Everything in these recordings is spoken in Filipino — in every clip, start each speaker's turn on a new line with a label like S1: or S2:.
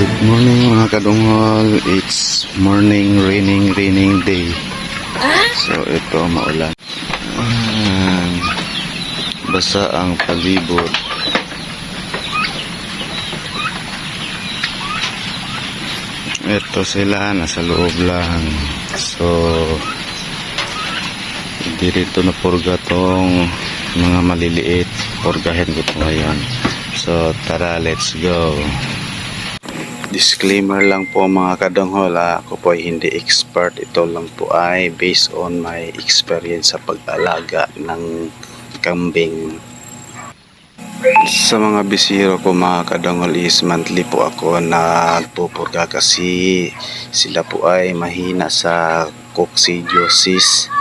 S1: Good morning mga kadunghol. It's morning, raining, raining day. So ito maulan. Ah, basa ang palibot. Ito sila, nasa loob lang. So, dito na purga tong mga maliliit. Purgahin ko ito ngayon. So, tara, let's go. Disclaimer lang po mga kadonghol ha. Ako po ay hindi expert. Ito lang po ay based on my experience sa pag-alaga ng kambing. Sa mga bisiro ko mga kadonghol is monthly po ako nagpupurga kasi sila po ay mahina sa coccidiosis.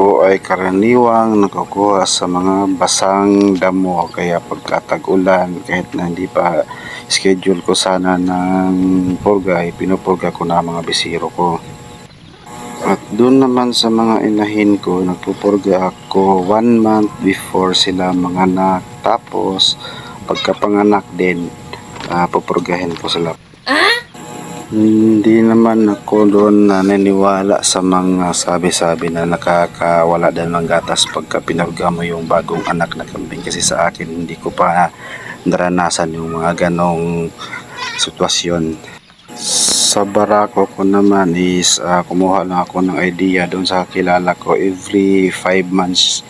S1: Po ay karaniwang nakukuha sa mga basang damo kaya pagkatag-ulan kahit na hindi pa schedule ko sana ng purga ay pinupurga ko na mga bisiro ko. At doon naman sa mga inahin ko, nagpupurga ako one month before sila manganak. Tapos, pagkapanganak din, uh, pupurgahin ko sila. Hindi naman ako doon naniniwala sa mga sabi-sabi na nakakawala din ng gatas pagka pinurga mo yung bagong anak na kambing. Kasi sa akin, hindi ko pa naranasan yung mga ganong sitwasyon. Sa barako ko naman is ah, kumuha lang ako ng idea doon sa kilala ko every 5 months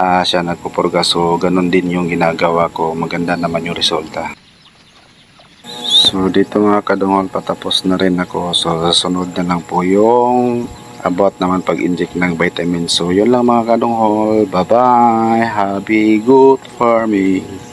S1: ah, siya nagpupurga so ganun din yung ginagawa ko maganda naman yung resulta so dito mga kadungol patapos na rin ako. So sunod na lang po yung about naman pag-inject ng vitamin. So yun lang mga kadungol bye bye happy good farming